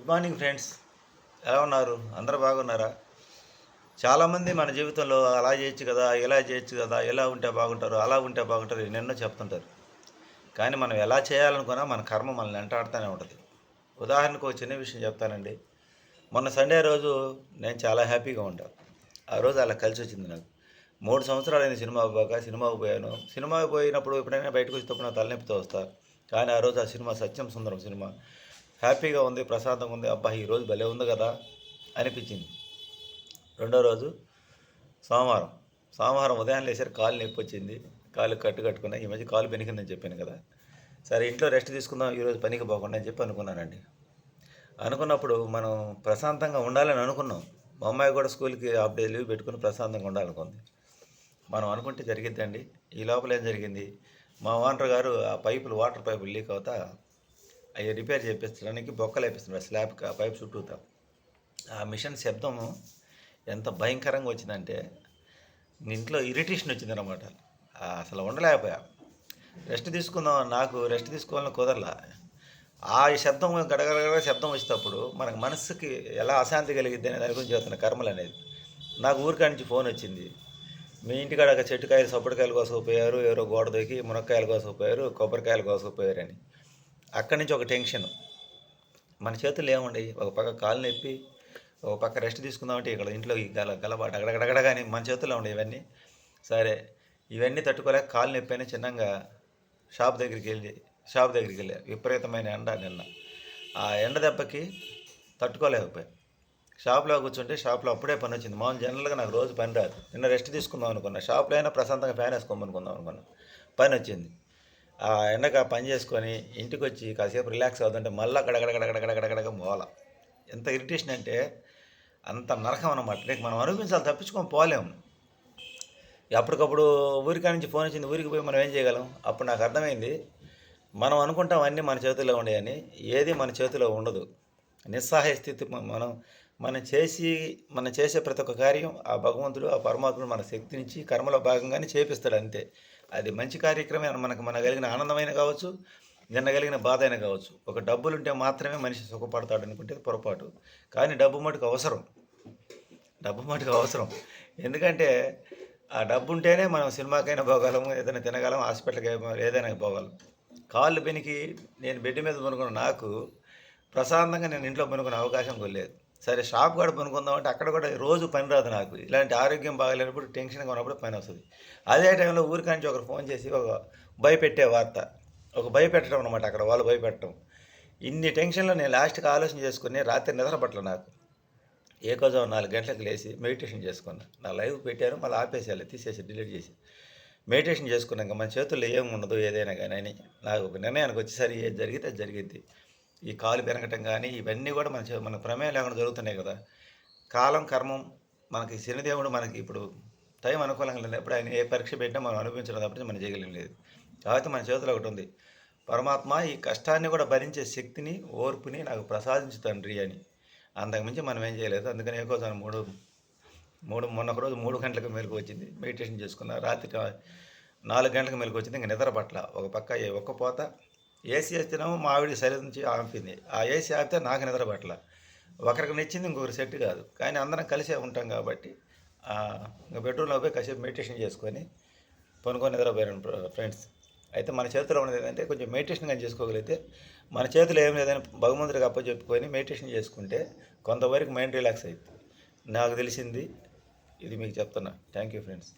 Good morning friends. ఎలా ఉన్నారు? అందరు బాగున్నారా? చాలామంది మన జీవితంలో అలా చేయొచ్చు కదా ఇలా చేయొచ్చు కదా ఇలా ఉంటే బాగుంటారు అలా ఉంటే బాగుంటారు ఎన్నెన్నో చెప్తుంటారు. కానీ మనం ఎలా చేయాలనుకున్నా మన కర్మ మనల్ని వెంటాడుతూనే ఉంటుంది. ఉదాహరణకు ఒక చిన్న విషయం చెప్తానండి. మొన్న సండే రోజు నేను చాలా హ్యాపీగా ఉంటాను ఆ రోజు అలా కలిసి వచ్చింది నాకు. మూడు సంవత్సరాలు అయింది సినిమా పోక సినిమాకి పోయాను. సినిమాకి పోయినప్పుడు ఎప్పుడైనా బయటకు వచ్చేటప్పుడు నా తలనొప్పితో వస్తా. కానీ ఆ రోజు ఆ సినిమా సత్యం సుందరం సినిమా. హ్యాపీగా ఉంది ప్రశాంతంగా ఉంది. అబ్బా ఈరోజు భలే ఉంది కదా అనిపించింది. రెండో రోజు సోమవారం. సోమవారం ఉదయం లేచారు కాలు నొప్పి వచ్చింది. కాలు కట్టు కట్టుకున్నా ఈ మధ్య కాలు పెనికిందని చెప్పాను కదా. సరే ఇంట్లో రెస్ట్ తీసుకుందాం ఈరోజు పనికి పోకుండా అని చెప్పి అనుకున్నానండి. అనుకున్నప్పుడు మనం ప్రశాంతంగా ఉండాలని అనుకున్నాం. మా అమ్మాయి కూడా స్కూల్కి హాఫ్ డే లీవ్ పెట్టుకుని ప్రశాంతంగా ఉండాలనుకుంది మనం అనుకుంటే జరిగిద్దండి. ఈ లోపల ఏం జరిగింది? మా ఓనర్ గారు ఆ పైపులు వాటర్ పైపులు లీక్ అవుతా అవి రిపేర్ చేపించడానికి బొక్కలు వేపిస్తున్నారు. స్లాబ్ పైప్ చుట్టూతా. ఆ మిషన్ శబ్దం ఎంత భయంకరంగా వచ్చిందంటే ఇంట్లో ఇరిటేషన్ వచ్చిందనమాట అసలు ఉండలేకపోయా. రెస్ట్ తీసుకుందాం నాకు రెస్ట్ తీసుకోవాలని కుదరలా. ఆ శబ్దం గడగడగడ శబ్దం వచ్చేటప్పుడు మనకు మనసుకి ఎలా అశాంతి కలిగిద్ది అనే దాని గురించి చెప్తున్న కర్మలు అనేది. నాకు ఊరికా నుంచి ఫోన్ వచ్చింది. మీ ఇంటికాడ ఒక చెట్టుకాయలు సప్పటికాయలు కోసుకుపోయారు ఎవరో గోడ దొరికి మునక్కాయలు కోసుకుపోయారు కొబ్బరికాయలు కోసుకుపోయారు అని అక్కడి నుంచి ఒక టెన్షన్. మన చేతులు ఏముండయి? ఒక పక్క కాలు నొప్పి ఒక పక్క రెస్ట్ తీసుకుందామంటే ఇక్కడ ఇంట్లో గల గలబాట అగడగడగడ కానీ మన చేతుల్లో ఉండే ఇవన్నీ. సరే ఇవన్నీ తట్టుకోలేక కాలు నొప్పి అని చిన్నగా షాప్ దగ్గరికి వెళ్ళి షాప్ దగ్గరికి వెళ్ళా. విపరీతమైన ఎండ నిన్న. ఆ ఎండ దెబ్బకి తట్టుకోలేకపోయా. షాప్లో కూర్చుంటే షాప్లో అప్పుడే పని వచ్చింది. మామూలు జనరల్గా నాకు రోజు పని రాదు. నిన్న రెస్ట్ తీసుకుందాం అనుకున్నా. షాప్లో అయినా ప్రశాంతంగా ఫ్యాన్ వేసుకోమనుకుందాం అనుకున్నా. పని వచ్చింది. ఆ ఎండక పని చేసుకొని ఇంటికి వచ్చి కాసేపు రిలాక్స్ అవుతుంటే మళ్ళీ గడగడగడగడగడగడగ మోల. ఎంత ఇరిటేషన్ అంటే అంత నరకం అన్నమాట. నీకు మనం అనిపించాలి తప్పించుకొని పోలేము అప్పటికప్పుడు ఊరికా నుంచి ఫోన్ వచ్చింది ఊరికి పోయి మనం ఏం చేయగలం? అప్పుడు నాకు అర్థమైంది మనం అనుకుంటాం అన్నీ మన చేతిలో ఉండేయని ఏది మన చేతిలో ఉండదు. నిస్సహాయ స్థితి మనం మనం చేసి మనం చేసే ప్రతి ఒక్క కార్యం ఆ భగవంతుడు ఆ పరమాత్ముడు మన శక్తినిచ్చి కర్మలో భాగంగానే చేపిస్తాడు అంతే. అది మంచి కార్యక్రమే మనకు మన కలిగిన ఆనందమైన కావచ్చు నిన్న కలిగిన బాధ అయినా కావచ్చు. ఒక డబ్బులు ఉంటే మాత్రమే మనిషి సుఖపడతాడు అనుకుంటే పొరపాటు. కానీ డబ్బు మటుకు అవసరం. డబ్బు మటుకు అవసరం. ఎందుకంటే ఆ డబ్బు ఉంటేనే మనం సినిమాకైనా పోగలం ఏదైనా తినగలం హాస్పిటల్కి ఏదైనా పోగలం. కాళ్ళు పెనికి నేను బెడ్ మీద పనుకున్న నాకు ప్రశాంతంగా నేను ఇంట్లో పనుకునే అవకాశం కూడా లేదు. సరే షాప్ కూడా పనుకుందాం అంటే అక్కడ కూడా రోజు పని రాదు నాకు. ఇలాంటి ఆరోగ్యం బాగాలేనప్పుడు టెన్షన్గా ఉన్నప్పుడు పని వస్తుంది. అదే టైంలో ఊరికాంచి ఒకరు ఫోన్ చేసి ఒక భయపెట్టే వార్త. ఒక భయపెట్టడం అనమాట అక్కడ వాళ్ళు భయపెట్టడం. ఇన్ని టెన్షన్లో నేను లాస్ట్కి ఆలోచన చేసుకుని రాత్రి నిద్ర పట్ల నాకు. ఏకోజాము నాలుగు గంటలకు లేచి మెడిటేషన్ చేసుకున్నా. నా లైవ్ పెట్టారు మళ్ళీ ఆపేసేయాలి తీసేసి డిలీట్ చేసి. మెడిటేషన్ చేసుకున్నాక మన చేతుల్లో ఏమి ఉండదు ఏదైనా కానీ అని నాకు ఒక నిర్ణయానికి వచ్చేసరి ఏది జరిగితే అది జరిగింది ఈ కాలు పెరగటం కానీ ఇవన్నీ కూడా మన చే- మన ప్రమేయం లేకుండా జరుగుతున్నాయి కదా. కాలం కర్మం మనకి శనిదేవుడు మనకి ఇప్పుడు టైం అనుకూలంగా లేనప్పుడు ఆయన ఏ పరీక్ష పెట్టినా మనం అనుభవించడం తప్పించి మనం చేయగలం లేదు. కాబట్టి మన చేతిలో ఒకటి ఉంది. పరమాత్మ ఈ కష్టాన్ని కూడా భరించే శక్తిని ఓర్పుని నాకు ప్రసాదించు తండ్రి అని. అంతకుమించి మనం ఏం చేయలేదు. అందుకని ఏకోసారి మూడు మూడు మొన్న రోజు మూడు గంటలకు మేలుకు వచ్చింది. మెడిటేషన్ చేసుకున్నా. రాత్రి నాలుగు గంటలకు మేలుకు వచ్చింది. ఇంకా నిద్ర పట్ల ఒక పక్క ఏ- ఒక్క పోత ఏసీ వేస్తేనేమో మా ఆవిడ సరి నుంచి ఆపింది. ఆ ఏసీ ఆపితే నాకు నిద్ర పట్ల ఒకరికి నచ్చింది ఇంకొకరు సెట్ కాదు. కానీ అందరం కలిసే ఉంటాం కాబట్టి ఇంకా బెడ్రూమ్లో పోయి కాసేపు మెడిటేషన్ చేసుకొని పనుకొని నిద్రపోయాను ఫ్రెండ్స్. అయితే మన చేతిలో ఉన్నది ఏంటంటే కొంచెం మెడిటేషన్ కానీ చేసుకోగలిగితే మన చేతిలో ఏం లేదని భగవంతుడికి అప్పచెప్పుకొని మెడిటేషన్ చేసుకుంటే కొంతవరకు మైండ్ రిలాక్స్ అవుతుంది నాకు తెలిసింది ఇది మీకు చెప్తున్నా. Thank you friends.